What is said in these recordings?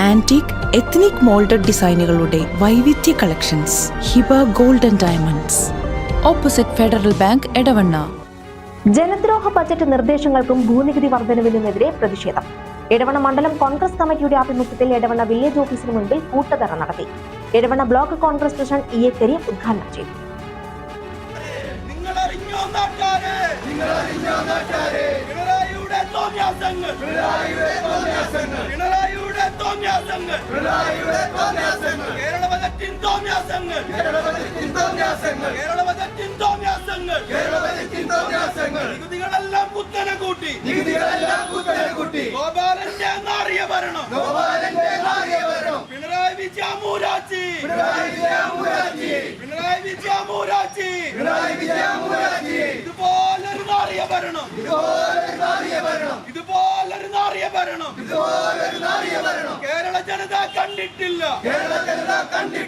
Antique ethnic moulded ഡിസൈനുകളുടെ വൈവിധ്യ collections Hiba Golden Diamonds opposite Federal Bank Edavanna. ജനദ്രോഹ budget നിർദ്ദേശങ്ങൾക്കും ഭൂനികുതി വർധനവിനുമെതിരെ പ്രതിഷേധം. എടവണ മണ്ഡലം കോൺഗ്രസ് കമ്മിറ്റിയുടെ ആഭിമുഖ്യത്തിൽ എടവണ വില്ലേജ് ഓഫീസിന് മുൻപിൽ കൂട്ടതറ നടത്തി. Edavanna block Congress president E. A. Kareem ഉദ്ഘാടനം ചെയ്തു. തോന്നിയാസങ്ങൾ. തോന്നിയാസങ്ങൾ. പിണറായിയുടെ തോന്നിയാസങ്ങൾ. പിണറായിയുടെ തോന്നിയാസങ്ങൾ. കേരള ബജറ്റിൻ തോന്നിയാസങ്ങൾ. നികുതികളെല്ലാം കുത്തനെ കൂട്ടി. നികുതികളെല്ലാം കുത്തനെ കൂട്ടി. ഗോപാലന്റെ നാറിയ ഭരണം. ഗോപാലന്റെ നാറിയ ഭരണം. പിണറായി പിണറായി വിജയമൂരാച്ചി പിണറായി വിജയമൂരാച്ചി പിണറായി വിജയമൂരാച്ചി ഇതുപോലൊരു നാറിയ ഭരണം. ഇതുപോലൊരു നാറിയ ഭരണം. ഇതുപോലൊരു നാറിയ ഭരണം ഇതുപോലൊരു നാറിയ ഭരണം കേരള ജനത കണ്ടിട്ടില്ല. കേരള ജനത കണ്ടിട്ടില്ല.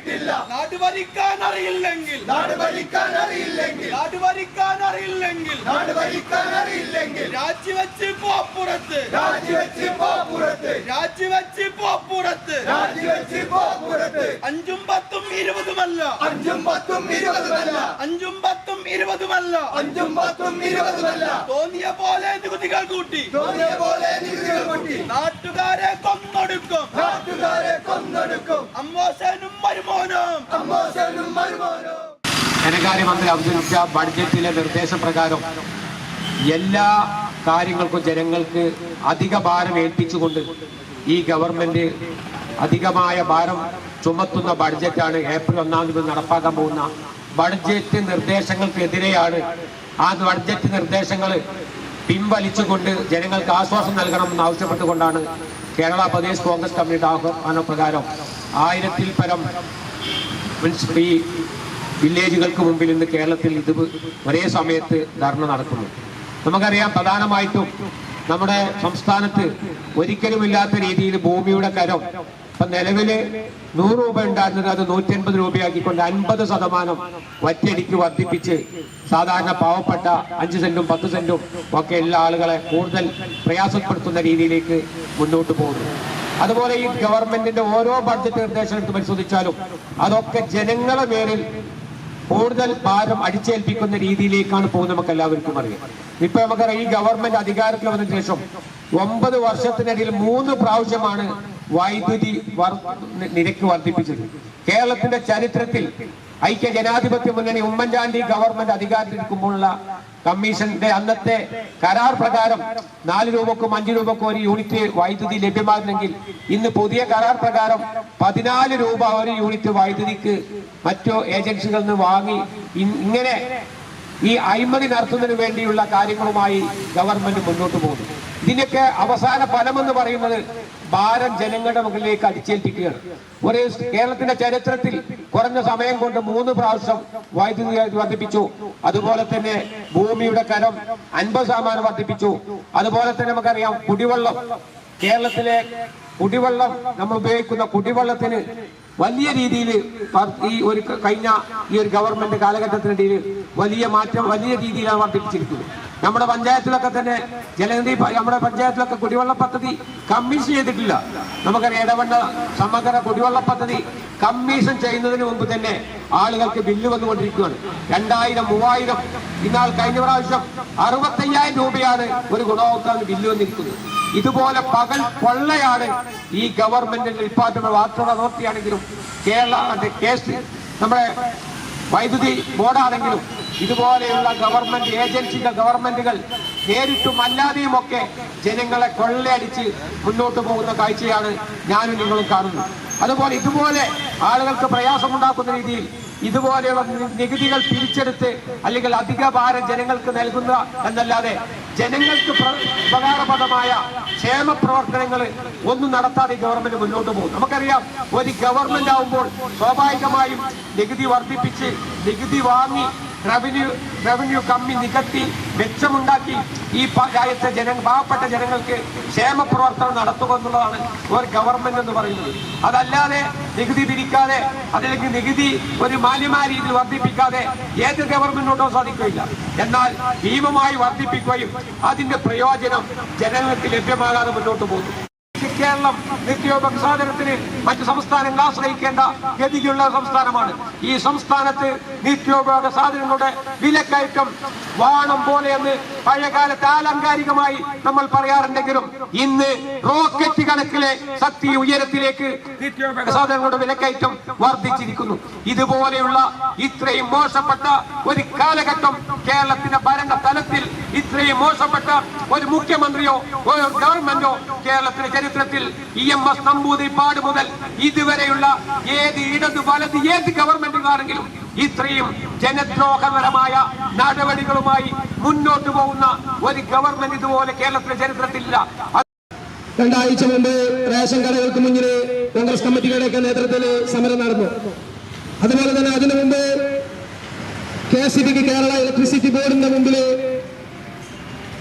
നാട് ഭരിക്കാൻ അറിയില്ലെങ്കിൽ. നാട് ഭരിക്കാൻ അറിയില്ലെങ്കിൽ. നാട് ഭരിക്കാൻ അറിയില്ലെങ്കിൽ. നാട് ഭരിക്കാൻ അറിയില്ലെങ്കിൽ. രാജിവെച്ച് പോപ്പുറത്ത് രാജിവെച്ച് പോപ്പുറത്ത് രാജിവെച്ച് പോപ്പുറത്ത് രാജിവെച്ച് പോപ്പുറത്ത് അഞ്ചും പത്തും ഇരുപതുമല്ല. അഞ്ചും പത്തും ഇരുപതുമല്ല. അഞ്ചും പത്തും ഇരുപതുമല്ല. അഞ്ചും പത്തും ഇരുപതുമല്ല. തോന്നിയ പോലെ നികുതികൾ കൂട്ടി. തോന്നിയ പോലെ നികുതികൾ കൂട്ടി. നാട്ടുകാരെ കൊന്നൊടുക്കും. നാട്ടുകാരെ കൊന്നൊടുക്കും. അമ്മോശനും മരുമോനും ധനകാര്യമന്ത്രി അവതരിപ്പിച്ച ബഡ്ജറ്റിലെ നിർദ്ദേശപ്രകാരം എല്ലാ കാര്യങ്ങൾക്കും ജനങ്ങൾക്ക് അധിക ഭാരം ഏൽപ്പിച്ചുകൊണ്ട് ഈ ഗവൺമെന്റ് അധികമായ ഭാരം ചുമത്തുന്ന ബഡ്ജറ്റാണ് ഏപ്രിൽ ഒന്നാം തീയതി നടപ്പാക്കാൻ പോകുന്ന. ബഡ്ജറ്റ് നിർദ്ദേശങ്ങൾക്കെതിരെയാണ് ആ ബഡ്ജറ്റ് നിർദ്ദേശങ്ങൾ പിൻവലിച്ചുകൊണ്ട് ജനങ്ങൾക്ക് ആശ്വാസം നൽകണമെന്ന് ആവശ്യപ്പെട്ടുകൊണ്ടാണ് കേരള പ്രദേശ് കോൺഗ്രസ് കമ്മിറ്റിയുടെ ആഹ്വാന പ്രകാരം ആയിരത്തിൽ പരം മുനിസിപ്പ- ഈ വില്ലേജുകൾക്ക് മുമ്പിൽ ഇന്ന് കേരളത്തിൽ ഇത് ഒരേ സമയത്ത് ധർണ നടക്കുന്നു. നമുക്കറിയാം പ്രധാനമായിട്ടും നമ്മുടെ സംസ്ഥാനത്ത് ഒരിക്കലുമില്ലാത്ത രീതിയിൽ ഭൂമിയുടെ കരം ഇപ്പൊ നിലവിൽ നൂറ് രൂപ ഉണ്ടായിരുന്നത് അത് നൂറ്റി അൻപത് രൂപയാക്കിക്കൊണ്ട് അൻപത് ശതമാനം ഒറ്റയടിക്ക് വർദ്ധിപ്പിച്ച് സാധാരണ പാവപ്പെട്ട അഞ്ച് സെന്റും പത്ത് സെന്റും ഒക്കെ എല്ലാ ആളുകളെ കൂടുതൽ പ്രയാസപ്പെടുത്തുന്ന രീതിയിലേക്ക് മുന്നോട്ട് പോകുന്നു. അതുപോലെ ഈ ഗവൺമെന്റിന്റെ ഓരോ ബഡ്ജറ്റ് നിർദ്ദേശം എടുത്ത് പരിശോധിച്ചാലും അതൊക്കെ ജനങ്ങളെ മേലിൽ കൂടുതൽ ഭാരം അടിച്ചേൽപ്പിക്കുന്ന രീതിയിലേക്കാണ് പോകുന്നത് നമുക്ക് എല്ലാവർക്കും അറിയാം. ഇപ്പൊ നമുക്കറിയാം ഈ ഗവൺമെന്റ് അധികാരത്തിൽ വന്നതിന് ശേഷം ഒമ്പത് വർഷത്തിനിടയിൽ മൂന്ന് പ്രാവശ്യമാണ് വൈദ്യുതി നിരക്ക് വർദ്ധിപ്പിച്ചത്. കേരളത്തിന്റെ ചരിത്രത്തിൽ ഐക്യ ജനാധിപത്യ മുന്നണി ഉമ്മൻചാണ്ടി ഗവൺമെന്റ് അധികാരത്തിൽ അധികാരത്തിലിരിക്കുമ്പോഴുള്ള കമ്മീഷന്റെ അന്നത്തെ കരാർ പ്രകാരം നാല് രൂപക്കും അഞ്ച് രൂപക്കും ഒരു യൂണിറ്റ് വൈദ്യുതി ലഭ്യമാകുന്നെങ്കിൽ ഇന്ന് പുതിയ കരാർ പ്രകാരം പതിനാല് രൂപ ഒരു യൂണിറ്റ് വൈദ്യുതിക്ക് മറ്റു ഏജൻസികളിൽ നിന്ന് വാങ്ങി ഇങ്ങനെ ഈ അഴിമതി നടത്തുന്നതിന് വേണ്ടിയുള്ള കാര്യങ്ങളുമായി ഗവൺമെന്റ് മുന്നോട്ട് പോകുന്നു. ഇതിന്റെയൊക്കെ അവസാന ഫലമെന്ന് പറയുന്നത് ഭാരം ജനങ്ങളുടെ മുകളിലേക്ക് അടിച്ചേൽപ്പിക്കുകയാണ്. ഒരു കേരളത്തിന്റെ ചരിത്രത്തിൽ കുറഞ്ഞ സമയം കൊണ്ട് മൂന്ന് പ്രാവശ്യം വൈദ്യുതി വർദ്ധിപ്പിച്ചു. അതുപോലെ തന്നെ ഭൂമിയുടെ കരം അൻപത് ശതമാനം വർദ്ധിപ്പിച്ചു. അതുപോലെ തന്നെ നമുക്കറിയാം കുടിവെള്ളം. കേരളത്തിലെ കുടിവെള്ളം നമ്മൾ ഉപയോഗിക്കുന്ന കുടിവെള്ളത്തിന് വലിയ രീതിയിൽ ഈ ഒരു കഴിഞ്ഞ ഈ ഒരു ഗവൺമെന്റ് കാലഘട്ടത്തിനിടയിൽ വലിയ മാറ്റം വലിയ രീതിയിലാണ് വർദ്ധിപ്പിച്ചിരിക്കുന്നത്. നമ്മുടെ പഞ്ചായത്തിലൊക്കെ തന്നെ ജലനിധി നമ്മുടെ പഞ്ചായത്തിലൊക്കെ കുടിവെള്ള പദ്ധതി കമ്മീഷൻ ചെയ്തിട്ടില്ല. നമുക്കറിയാം ഇടവണ്ണ സമഗ്ര കുടിവെള്ള പദ്ധതി കമ്മീഷൻ ചെയ്യുന്നതിന് മുമ്പ് തന്നെ ആളുകൾക്ക് ബില്ല് വന്നുകൊണ്ടിരിക്കുകയാണ്. രണ്ടായിരം മൂവായിരം ഇന്നാൾ കഴിഞ്ഞ പ്രാവശ്യം അറുപത്തയ്യായിരം രൂപയാണ് ഒരു ഗുണഭോക്താവിന് ബില്ല് വന്നിരിക്കുന്നത്. ഇതുപോലെ പകൽ കൊള്ളയാണ് ഈ ഗവൺമെന്റിന്റെ ഡിപ്പാർട്ട്മെന്റ് വാട്ടർ അതോറിറ്റി കേരള മറ്റേ കേസ് നമ്മുടെ വൈദ്യുതി ബോർഡാണെങ്കിലും ഇതുപോലെയുള്ള ഗവൺമെന്റ് ഏജൻസികൾ ഗവൺമെന്റുകൾ നേരിട്ടും അല്ലാതെയും ഒക്കെ ജനങ്ങളെ കൊള്ളയടിച്ച് മുന്നോട്ട് പോകുന്ന കാഴ്ചയാണ് ഞാനും നിങ്ങളും കാണുന്നത്. അതുപോലെ ഇതുപോലെ ആളുകൾക്ക് പ്രയാസമുണ്ടാക്കുന്ന രീതിയിൽ ഇതുപോലെയുള്ള നികുതികൾ പിരിച്ചെടുത്ത് അല്ലെങ്കിൽ അധിക ഭാരം ജനങ്ങൾക്ക് നൽകുന്ന എന്നല്ലാതെ ജനങ്ങൾക്ക് പ്ര- ഉപകാരപ്രദമായ ക്ഷേമ പ്രവർത്തനങ്ങൾ ഒന്നും നടത്താതെ ഗവൺമെന്റ് മുന്നോട്ട് പോകും. നമുക്കറിയാം ഒരു ഗവൺമെന്റ് ആവുമ്പോൾ സ്വാഭാവികമായും നികുതി വർദ്ധിപ്പിച്ച് നികുതി വാങ്ങി റവന്യൂ റവന്യൂ കമ്മി നികത്തി മെച്ചമുണ്ടാക്കി. ഈ രാജ്യത്തെ ജന പാവപ്പെട്ട ജനങ്ങൾക്ക് ക്ഷേമ പ്രവർത്തനം നടത്തുക എന്നുള്ളതാണ് ഒരു ഗവൺമെന്റ് എന്ന് പറയുന്നത്. അതല്ലാതെ നികുതി പിരിക്കാതെ അതിലേക്ക് നികുതി ഒരു മാന്യമായ രീതിയിൽ വർദ്ധിപ്പിക്കാതെ ഏത് ഗവൺമെന്റിനോട്ടോ സാധിക്കുകയില്ല. എന്നാൽ ഭീമമായി വർദ്ധിപ്പിക്കുകയും അതിന്റെ പ്രയോജനം ജനങ്ങൾക്ക് ലഭ്യമാകാതെ മുന്നോട്ട് പോകുന്നു. കേരളം നിത്യോപക സാധനത്തിന് മറ്റു സംസ്ഥാനങ്ങൾ ആശ്രയിക്കേണ്ട ഗതിക്കുള്ള സംസ്ഥാനമാണ്. ഈ സംസ്ഥാനത്ത് നിത്യോപയോഗ സാധനങ്ങളുടെ വിലക്കയറ്റം വാണം പോലെയെന്ന് പഴയകാലത്ത് ആലങ്കാരികമായി നമ്മൾ പറയാറുണ്ടെങ്കിലും ഇന്ന് റോക്കറ്റ് കണക്കിലെ ശക്തി ഉയരത്തിലേക്ക് നിത്യോപയോഗ സാധനങ്ങളുടെ വിലക്കയറ്റം വർദ്ധിച്ചിരിക്കുന്നു. ഇതുപോലെയുള്ള ഇത്രയും മോശപ്പെട്ട ഒരു കാലഘട്ടം കേരളത്തിന്റെ ഭരണ തലത്തിൽ ഇത്രയും മോശപ്പെട്ട ഒരു മുഖ്യമന്ത്രിയോ ഒരു ഗവൺമെന്റോ കേരളത്തിന്റെ ചരിത്രത്തിൽ ഇ എം എസ് നമ്പൂതിരിപ്പാട് മുതൽ ഇതുവരെയുള്ള ഏത് ഇടത് വലത് ഏത് ഗവൺമെന്റുകാരെങ്കിലും ഇത്രയും ജനദ്രോഹപരമായ നടപടികളുമായി മുന്നോട്ട് പോകുന്ന ഒരു ഗവൺമെന്റ് ഇതുപോലെ കേരളത്തിലെ ചരിത്രത്തിലില്ല. രണ്ടാഴ്ച മുമ്പ് റേഷൻ കടകൾക്ക് മുന്നിൽ കോൺഗ്രസ് കമ്മിറ്റികളുടെയൊക്കെ നേതൃത്വത്തിൽ സമരം നടന്നു. അതുപോലെ തന്നെ അതിനു മുമ്പ് കെ സി ബിക്ക് കേരള ഇലക്ട്രിസിറ്റി ബോർഡിന്റെ മുമ്പിൽ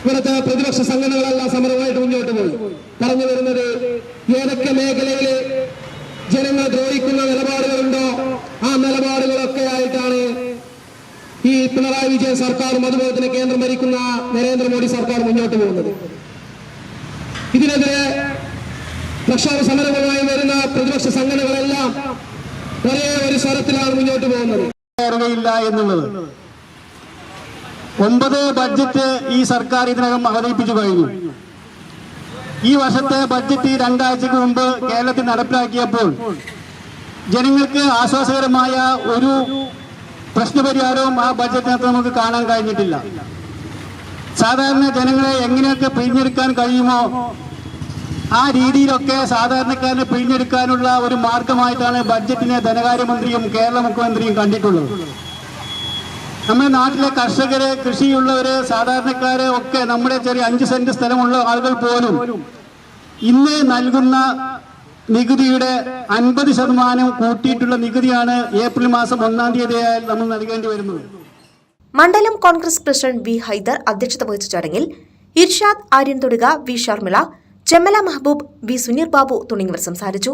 ഇവിടുത്തെ പ്രതിപക്ഷ സംഘടനകളല്ല സമരമായിട്ട് മുന്നോട്ട് പോയി. പറഞ്ഞു വരുന്നത് ഏതൊക്കെ മേഖലയിൽ ജനങ്ങൾ ദ്രോഹിക്കുന്ന നിലപാടുകളുണ്ടോ ആ നിലപാടുകളൊക്കെ ആയിട്ടാണ് ഈ പിണറായി വിജയൻ സർക്കാരും അതുപോലെ തന്നെ കേന്ദ്രം ഭരിക്കുന്ന നരേന്ദ്രമോദി സർക്കാർ മുന്നോട്ട് പോകുന്നത്. ഇതിനെതിരെ പ്രക്ഷോഭ സമരവുമായി വരുന്ന പ്രതിപക്ഷ സംഘടനകളെല്ലാം ഒരേ ഒരു സ്വരത്തിലാണ് മുന്നോട്ട് പോകുന്നത്. എന്നുള്ളത്. ഒമ്പത് ബഡ്ജറ്റ് ഈ സർക്കാർ ഇതിനകം അവതരിപ്പിച്ചു കഴിഞ്ഞു. ഈ വർഷത്തെ ബഡ്ജറ്റ് രണ്ടാഴ്ചക്ക് മുമ്പ് കേരളത്തിൽ നടപ്പിലാക്കിയപ്പോൾ ജനങ്ങൾക്ക് ആശ്വാസകരമായ ഒരു പ്രശ്നപരിഹാരവും ആ ബഡ്ജറ്റിനകത്ത് നമുക്ക് കാണാൻ കഴിഞ്ഞിട്ടില്ല. സാധാരണ ജനങ്ങളെ എങ്ങനെയൊക്കെ പിഴിഞ്ഞെടുക്കാൻ കഴിയുമോ ആ രീതിയിലൊക്കെ സാധാരണക്കാരനെ പിഴിഞ്ഞെടുക്കാനുള്ള ഒരു മാർഗമായിട്ടാണ് ബഡ്ജറ്റിനെ ധനകാര്യമന്ത്രിയും കേരള മുഖ്യമന്ത്രിയും കണ്ടിട്ടുള്ളത്. നമ്മുടെ നാട്ടിലെ കർഷകരെ കൃഷിയുള്ളവരെ സാധാരണക്കാരെ ഒക്കെ നമ്മുടെ ചെറിയ അഞ്ച് സെന്റ് സ്ഥലമുള്ള ആളുകൾ പോലും ഇന്ന് നൽകുന്ന നികുതിയുടെ അൻപത് ശതമാനം കൂട്ടിയിട്ടുള്ള നികുതിയാണ് ഏപ്രിൽ മാസം ഒന്നാം തീയതിയായാൽ നമ്മൾ നൽകേണ്ടി വരുന്നത്. മണ്ഡലം കോൺഗ്രസ് പ്രസിഡന്റ് വി ഹൈദർ അധ്യക്ഷത വഹിച്ച ചടങ്ങിൽ ഇർഷാദ് ആര്യൻ തൊടുക വി ഷർമിള ചെമ്മല മെഹബൂബ് വി സുനീർ ബാബു തുടങ്ങിയവർ സംസാരിച്ചു.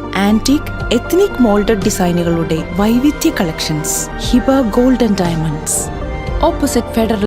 Antique ethnic moulded ഡിസൈനുകളുടെ വൈവിധ്യ collections Hiba golden diamonds opposite Federal